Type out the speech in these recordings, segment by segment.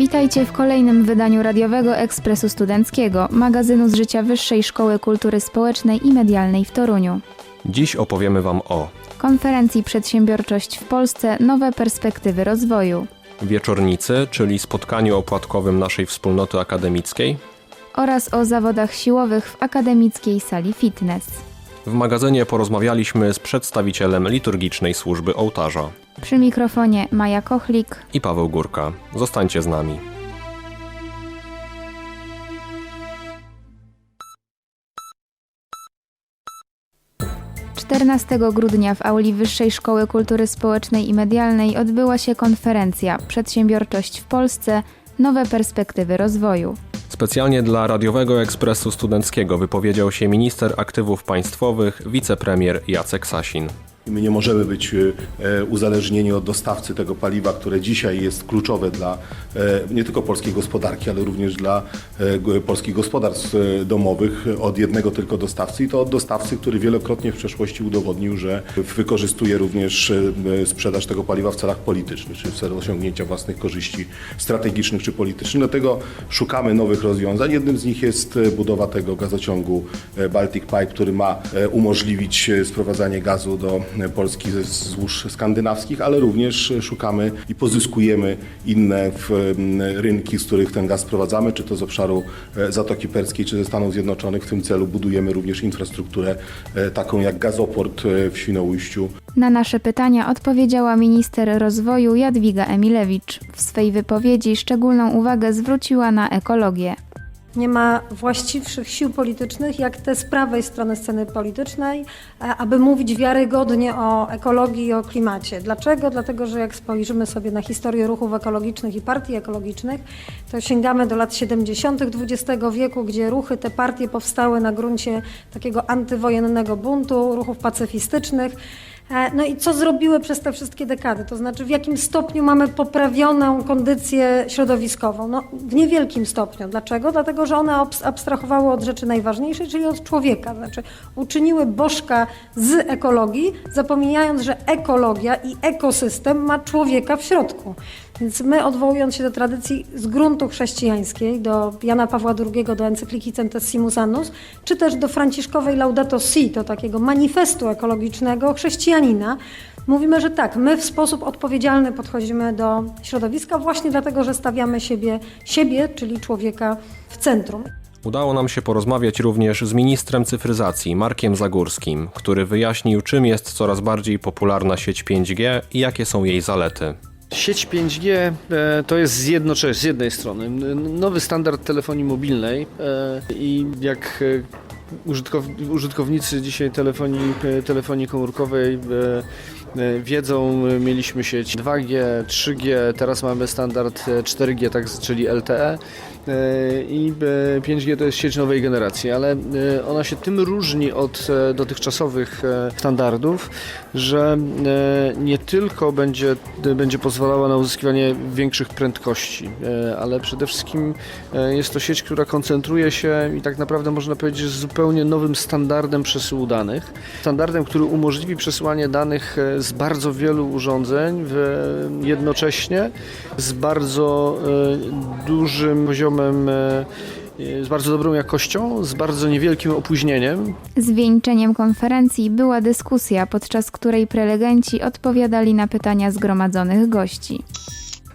Witajcie w kolejnym wydaniu radiowego Ekspresu Studenckiego, magazynu z życia Wyższej Szkoły Kultury Społecznej i Medialnej w Toruniu. Dziś opowiemy Wam o Konferencji Przedsiębiorczość w Polsce Nowe perspektywy rozwoju wieczornicy, czyli spotkaniu opłatkowym naszej wspólnoty akademickiej. oraz o zawodach siłowych w akademickiej sali fitness. W magazynie porozmawialiśmy z przedstawicielem liturgicznej służby ołtarza Przy mikrofonie Maja Kochlik. i Paweł Górka. Zostańcie z nami. 14 grudnia w auli Wyższej Szkoły Kultury Społecznej i Medialnej odbyła się konferencja Przedsiębiorczość w Polsce Nowe perspektywy rozwoju. Specjalnie dla Radiowego Ekspresu Studenckiego wypowiedział się minister aktywów państwowych, wicepremier Jacek Sasin. I My nie możemy być e, uzależnieni od dostawcy tego paliwa, które dzisiaj jest kluczowe dla e, nie tylko polskiej gospodarki, ale również dla e, polskich gospodarstw e, domowych od jednego tylko dostawcy i to od dostawcy, który wielokrotnie w przeszłości udowodnił, że wykorzystuje również e, sprzedaż tego paliwa w celach politycznych, czy w celu osiągnięcia własnych korzyści strategicznych czy politycznych. Dlatego szukamy nowych rozwiązań. Jednym z nich jest e, budowa tego gazociągu e, Baltic Pipe, który ma e, umożliwić e, sprowadzanie gazu do e, Polski ze złóż skandynawskich, ale również szukamy i pozyskujemy inne rynki, z których ten gaz sprowadzamy, czy to z obszaru e, Zatoki Perskiej, czy ze Stanów Zjednoczonych. W tym celu budujemy również infrastrukturę e, taką jak gazoport e, w Świnoujściu, Na nasze pytania odpowiedziała minister rozwoju Jadwiga Emilewicz. W swej wypowiedzi szczególną uwagę zwróciła na ekologię. Nie ma właściwszych sił politycznych jak te z prawej strony sceny politycznej, e, aby mówić wiarygodnie o ekologii i o klimacie. Dlaczego? Dlatego, że jak spojrzymy sobie na historię ruchów ekologicznych i partii ekologicznych, to sięgamy do lat 70. XX wieku, gdzie ruchy, te partie powstały na gruncie takiego antywojennego buntu, ruchów pacyfistycznych. No i co zrobiły przez te wszystkie dekady? To znaczy, w jakim stopniu mamy poprawioną kondycję środowiskową? No, w niewielkim stopniu. Dlaczego? Dlatego, że one abs- abstrahowały od rzeczy najważniejszej, czyli od człowieka. Znaczy, uczyniły bożka z ekologii, zapominając, że ekologia i ekosystem ma człowieka w środku. Więc my, odwołując się do tradycji z gruntu chrześcijańskiej, do Jana Pawła II, do encykliki Centesimus Annus, czy też do franciszkowej Laudato Si, to takiego manifestu ekologicznego chrześcijanina, mówimy, że tak, my w sposób odpowiedzialny podchodzimy do środowiska właśnie dlatego, że stawiamy siebie, siebie czyli człowieka w centrum. Udało nam się porozmawiać również z ministrem cyfryzacji Markiem Zagórskim, który wyjaśnił, czym jest coraz bardziej popularna sieć 5G i jakie są jej zalety. Sieć 5G e, to jest zjednocześnie, z jednej strony nowy standard telefonii mobilnej e, i jak e, użytkow- użytkownicy dzisiaj telefonii, telefonii komórkowej wiedzą, mieliśmy sieć 2G, 3G, teraz mamy standard e, 4G, tak, czyli LTE. E, I e, 5G to jest sieć nowej generacji, ale e, ona się tym różni od e, dotychczasowych e, standardów, że e, nie tylko będzie, będzie pozwalała na uzyskiwanie większych prędkości, e, ale przede wszystkim e, jest to sieć, która koncentruje się i tak naprawdę można powiedzieć, że zupełnie nowym standardem przesyłu danych. Standardem, który umożliwi przesyłanie danych e, z bardzo wielu urządzeń jednocześnie z bardzo e, dużym poziomem, e, e, z bardzo dobrą jakością, z bardzo niewielkim opóźnieniem. Zwieńczeniem konferencji była dyskusja, podczas której prelegenci odpowiadali na pytania zgromadzonych gości.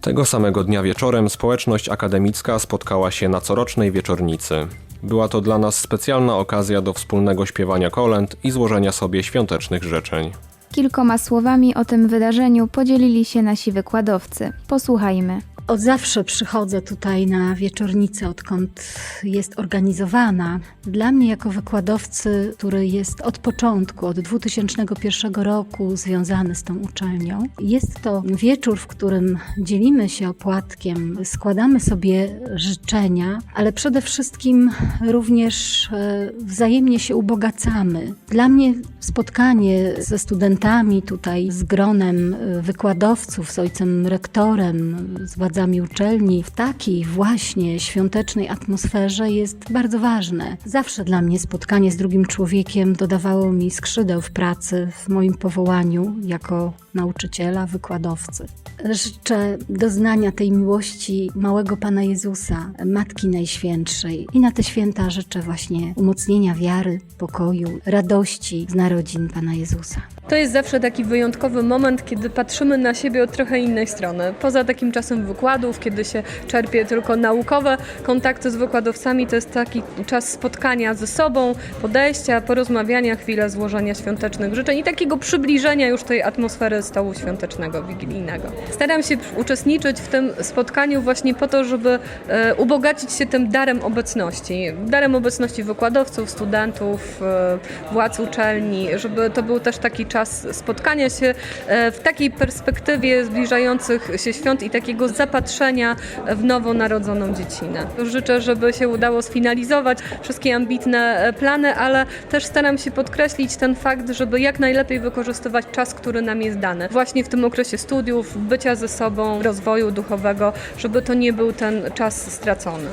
Tego samego dnia wieczorem społeczność akademicka spotkała się na corocznej wieczornicy. Była to dla nas specjalna okazja do wspólnego śpiewania kolęd i złożenia sobie świątecznych życzeń. Kilkoma słowami o tym wydarzeniu podzielili się nasi wykładowcy. Posłuchajmy. Od zawsze przychodzę tutaj na wieczornicę, odkąd jest organizowana. Dla mnie, jako wykładowcy, który jest od początku, od 2001 roku związany z tą uczelnią, jest to wieczór, w którym dzielimy się opłatkiem, składamy sobie życzenia, ale przede wszystkim również e, wzajemnie się ubogacamy. Dla mnie spotkanie ze studentami tutaj, z gronem e, wykładowców, z ojcem rektorem, z władzami władzami uczelni w takiej właśnie świątecznej atmosferze jest bardzo ważne. Zawsze dla mnie spotkanie z drugim człowiekiem dodawało mi skrzydeł w pracy, w moim powołaniu jako nauczyciela, wykładowcy. Życzę doznania tej miłości małego Pana Jezusa, Matki Najświętszej. I na te święta życzę właśnie umocnienia wiary, pokoju, radości z narodzin Pana Jezusa. To jest zawsze taki wyjątkowy moment, kiedy patrzymy na siebie od trochę innej strony. Poza takim czasem wykładów, kiedy się czerpie tylko naukowe kontakty z wykładowcami, to jest taki czas spotkania ze sobą, podejścia, porozmawiania, chwilę złożenia świątecznych życzeń i takiego przybliżenia już tej atmosfery stołu świątecznego, wigilijnego. Staram się uczestniczyć w tym spotkaniu właśnie po to, żeby e, ubogacić się tym darem obecności. Darem obecności wykładowców, studentów, e, władz uczelni, żeby to był też taki czas spotkania się e, w takiej perspektywie zbliżających się świąt i takiego zapatrzenia w nowo narodzoną dziecinę. Życzę, żeby się udało sfinalizować wszystkie ambitne e, plany, ale też staram się podkreślić ten fakt, żeby jak najlepiej wykorzystywać czas, który nam jest dany. Właśnie w tym okresie studiów, bycia ze sobą, rozwoju duchowego, żeby to nie był ten czas stracony.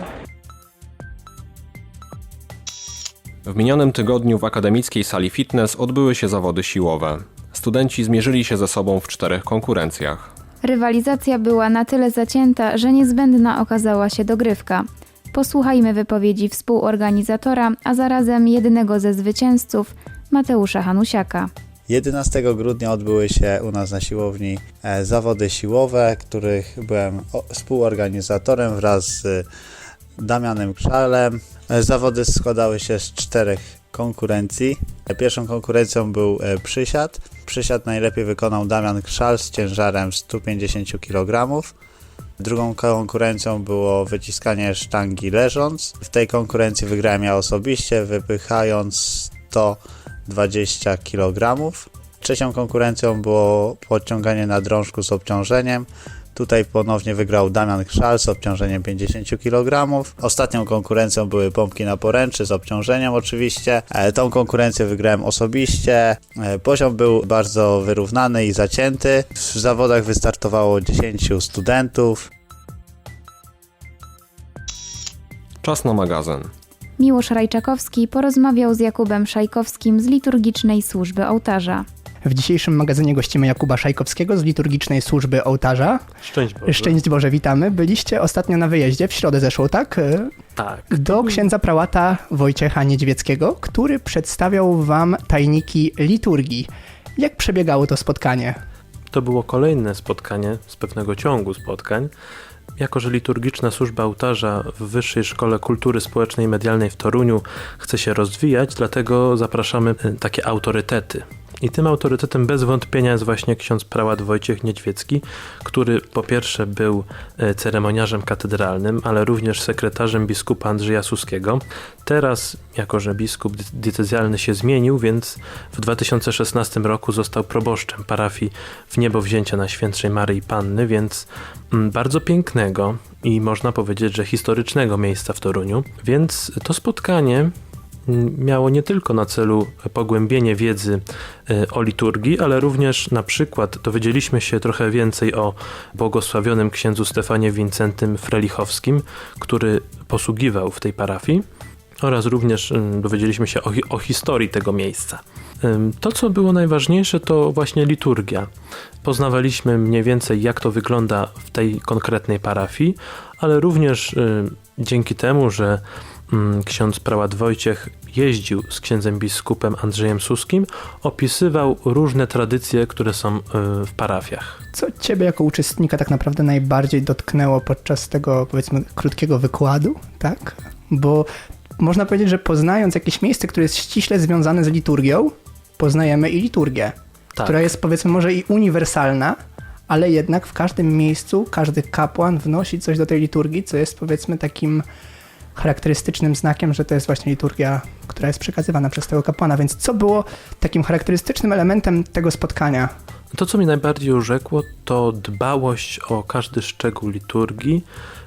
W minionym tygodniu w akademickiej sali fitness odbyły się zawody siłowe. Studenci zmierzyli się ze sobą w czterech konkurencjach. Rywalizacja była na tyle zacięta, że niezbędna okazała się dogrywka. Posłuchajmy wypowiedzi współorganizatora, a zarazem jednego ze zwycięzców, Mateusza Hanusiaka. 11 grudnia odbyły się u nas na siłowni e, zawody siłowe, których byłem współorganizatorem wraz z Damianem Krzalem. E, Zawody składały się z czterech konkurencji. E, Pierwszą konkurencją był e, przysiad. Przysiad najlepiej wykonał Damian Krzal z ciężarem 150 kg. Drugą konkurencją było wyciskanie sztangi leżąc. W tej konkurencji wygrałem ja osobiście, wypychając 120 kg. Trzecią konkurencją było podciąganie na drążku z obciążeniem. Tutaj ponownie wygrał Damian Krzal z obciążeniem 50 kg. Ostatnią konkurencją były pompki na poręczy z obciążeniem oczywiście. E, Tą konkurencję wygrałem osobiście. E, Poziom był bardzo wyrównany i zacięty. W zawodach wystartowało 10 studentów. Czas na magazyn. Miłosz Rajczakowski porozmawiał z Jakubem Szajkowskim z liturgicznej służby ołtarza. W dzisiejszym magazynie gościmy Jakuba Szajkowskiego z liturgicznej służby ołtarza. Szczęść Boże. Szczęść Boże, witamy. Byliście ostatnio na wyjeździe, w środę zeszłą, tak? E, Tak. Do księdza prałata Wojciecha Niedźwieckiego, który przedstawiał wam tajniki liturgii. Jak przebiegało to spotkanie? To było kolejne spotkanie z pewnego ciągu spotkań. Jako, że liturgiczna służba ołtarza w Wyższej Szkole Kultury Społecznej i Medialnej w Toruniu chce się rozwijać, dlatego zapraszamy e, takie autorytety. I tym autorytetem bez wątpienia jest właśnie ksiądz prałat Wojciech Niedźwiecki, który po pierwsze był e, ceremoniarzem katedralnym, ale również sekretarzem biskupa Andrzeja Suskiego. Teraz, jako że biskup diecezjalny się zmienił, więc w 2016 roku został proboszczem parafii w niebo wzięcia na świętszej Maryi Panny, więc mm, bardzo pięknego i można powiedzieć, że historycznego miejsca w Toruniu. Więc to spotkanie miało nie tylko na celu pogłębienie wiedzy e, o liturgii, ale również na przykład dowiedzieliśmy się trochę więcej o błogosławionym księdzu Stefanie Wincentym Frelichowskim, który posługiwał w tej parafii oraz również ym, dowiedzieliśmy się o, o historii tego miejsca. To, co było najważniejsze, to właśnie liturgia. Poznawaliśmy mniej więcej, jak to wygląda w tej konkretnej parafii, ale również ym, dzięki temu, że ksiądz prałat Wojciech jeździł z księdzem biskupem Andrzejem Suskim, opisywał różne tradycje, które są y, w parafiach. Co ciebie jako uczestnika tak naprawdę najbardziej dotknęło podczas tego, powiedzmy, krótkiego wykładu, tak? Bo można powiedzieć, że poznając jakieś miejsce, które jest ściśle związane z liturgią, poznajemy i liturgię, Tak. która jest powiedzmy może i uniwersalna, ale jednak w każdym miejscu każdy kapłan wnosi coś do tej liturgii, co jest powiedzmy takim charakterystycznym znakiem, że to jest właśnie liturgia, która jest przekazywana przez tego kapłana. Więc co było takim charakterystycznym elementem tego spotkania? To, co mi najbardziej urzekło, to dbałość o każdy szczegół liturgii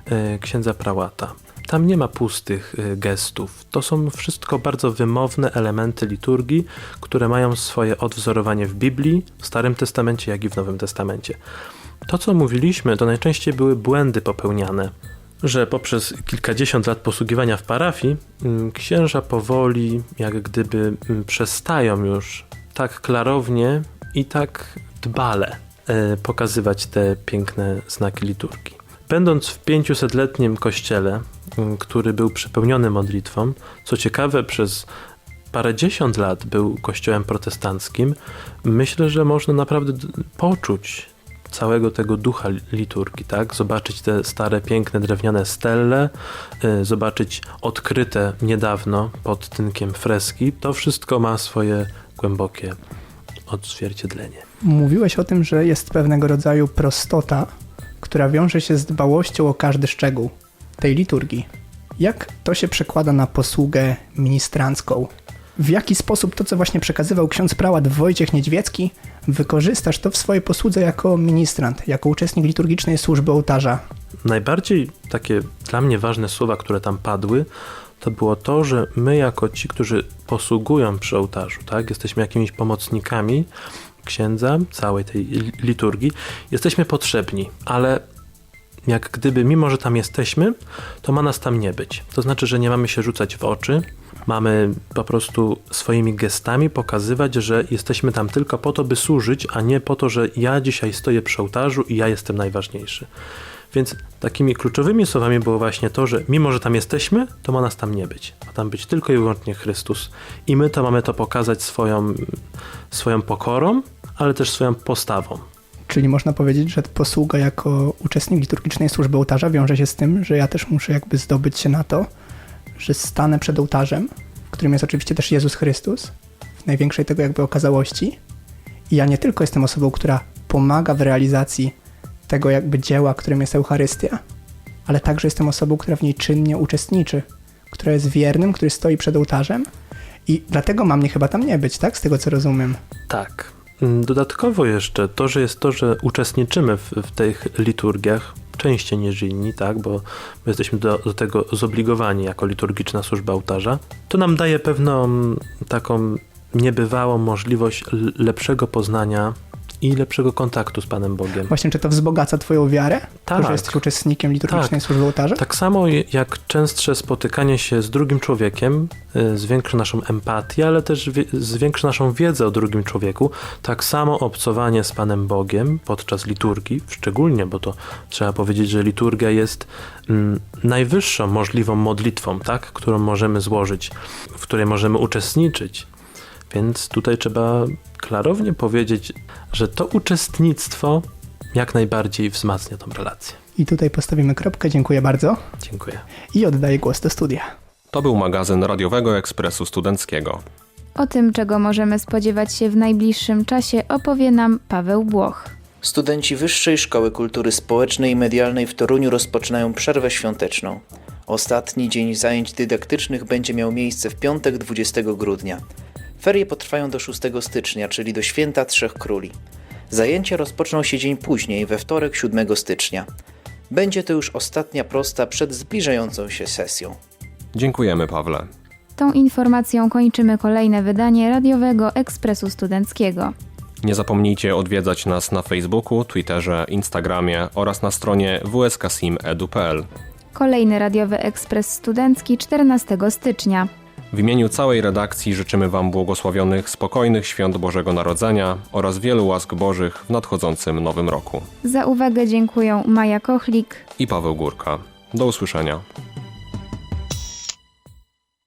e, księdza prałata. Tam nie ma pustych e, gestów. To są wszystko bardzo wymowne elementy liturgii, które mają swoje odwzorowanie w Biblii, w Starym Testamencie, jak i w Nowym Testamencie. To, co mówiliśmy, to najczęściej były błędy popełniane. Że poprzez kilkadziesiąt lat posługiwania w parafii, mm, księża powoli, jak gdyby, mm, przestają już tak klarownie i tak dbale e, pokazywać te piękne znaki liturgii. Będąc w 500-letnim kościele, mm, który był przepełniony modlitwą, co ciekawe, przez parędziesiąt lat był kościołem protestanckim, myślę, że można naprawdę poczuć całego tego ducha li- liturgii, tak? Zobaczyć te stare, piękne drewniane stelle, y, zobaczyć odkryte niedawno pod tynkiem freski. To wszystko ma swoje głębokie odzwierciedlenie. Mówiłeś o tym, że jest pewnego rodzaju prostota, która wiąże się z dbałością o każdy szczegół tej liturgii. Jak to się przekłada na posługę ministrancką? W jaki sposób to, co właśnie przekazywał ksiądz prałat Wojciech Niedźwiecki, wykorzystasz to w swojej posłudze jako ministrant, jako uczestnik liturgicznej służby ołtarza? Najbardziej takie dla mnie ważne słowa, które tam padły, to było to, że my jako ci, którzy posługują przy ołtarzu, tak, jesteśmy jakimiś pomocnikami księdza, całej tej li- liturgii, jesteśmy potrzebni, ale jak gdyby, mimo że tam jesteśmy, to ma nas tam nie być. To znaczy, że nie mamy się rzucać w oczy, mamy po prostu swoimi gestami pokazywać, że jesteśmy tam tylko po to, by służyć, a nie po to, że ja dzisiaj stoję przy ołtarzu i ja jestem najważniejszy. Więc takimi kluczowymi słowami było właśnie to, że mimo, że tam jesteśmy, to ma nas tam nie być. Ma tam być tylko i wyłącznie Chrystus. I my to mamy to pokazać swoją, swoją pokorą, ale też swoją postawą. Czyli można powiedzieć, że posługa jako uczestnik liturgicznej służby ołtarza wiąże się z tym, że ja też muszę jakby zdobyć się na to, że stanę przed ołtarzem, w którym jest oczywiście też Jezus Chrystus, w największej tego jakby okazałości. I ja nie tylko jestem osobą, która pomaga w realizacji tego jakby dzieła, którym jest Eucharystia, ale także jestem osobą, która w niej czynnie uczestniczy, która jest wiernym, który stoi przed ołtarzem i dlatego mam mnie chyba tam nie być, tak? Z tego co rozumiem. Tak. Mm, Dodatkowo jeszcze to, że jest to, że uczestniczymy w, w tych liturgiach częściej niż inni, tak, bo my jesteśmy do, do tego zobligowani jako liturgiczna służba ołtarza, to nam daje pewną taką niebywałą możliwość lepszego poznania i lepszego kontaktu z Panem Bogiem. Właśnie, czy to wzbogaca twoją wiarę? To, Tak. że jesteś uczestnikiem liturgicznej Tak. służby ołtarza? Tak samo jak częstsze spotykanie się z drugim człowiekiem y, zwiększy naszą empatię, ale też zwiększy naszą wiedzę o drugim człowieku, tak samo obcowanie z Panem Bogiem podczas liturgii, szczególnie, bo to trzeba powiedzieć, że liturgia jest mm, najwyższą możliwą modlitwą, tak, którą możemy złożyć, w której możemy uczestniczyć. Więc tutaj trzeba klarownie powiedzieć, że to uczestnictwo jak najbardziej wzmacnia tą relację. I tutaj postawimy kropkę, dziękuję bardzo Dziękuję. i oddaję głos do studia. To był magazyn Radiowego Ekspresu Studenckiego. O tym, czego możemy spodziewać się w najbliższym czasie, opowie nam Paweł Błoch. Studenci Wyższej Szkoły Kultury Społecznej i Medialnej w Toruniu rozpoczynają przerwę świąteczną. Ostatni dzień zajęć dydaktycznych będzie miał miejsce w piątek 20 grudnia. Ferie potrwają do 6 stycznia, czyli do święta Trzech Króli. Zajęcia rozpoczną się dzień później, we wtorek 7 stycznia. Będzie to już ostatnia prosta przed zbliżającą się sesją. Dziękujemy, Pawle. Tą informacją kończymy kolejne wydanie Radiowego Ekspresu Studenckiego. Nie zapomnijcie odwiedzać nas na Facebooku, Twitterze, Instagramie oraz na stronie wskasim.edu.pl. Kolejny Radiowy Ekspres Studencki 14 stycznia. W imieniu całej redakcji życzymy Wam błogosławionych, spokojnych świąt Bożego Narodzenia oraz wielu łask Bożych w nadchodzącym nowym roku. Za uwagę dziękuję Maja Kochlik. I Paweł Górka. Do usłyszenia.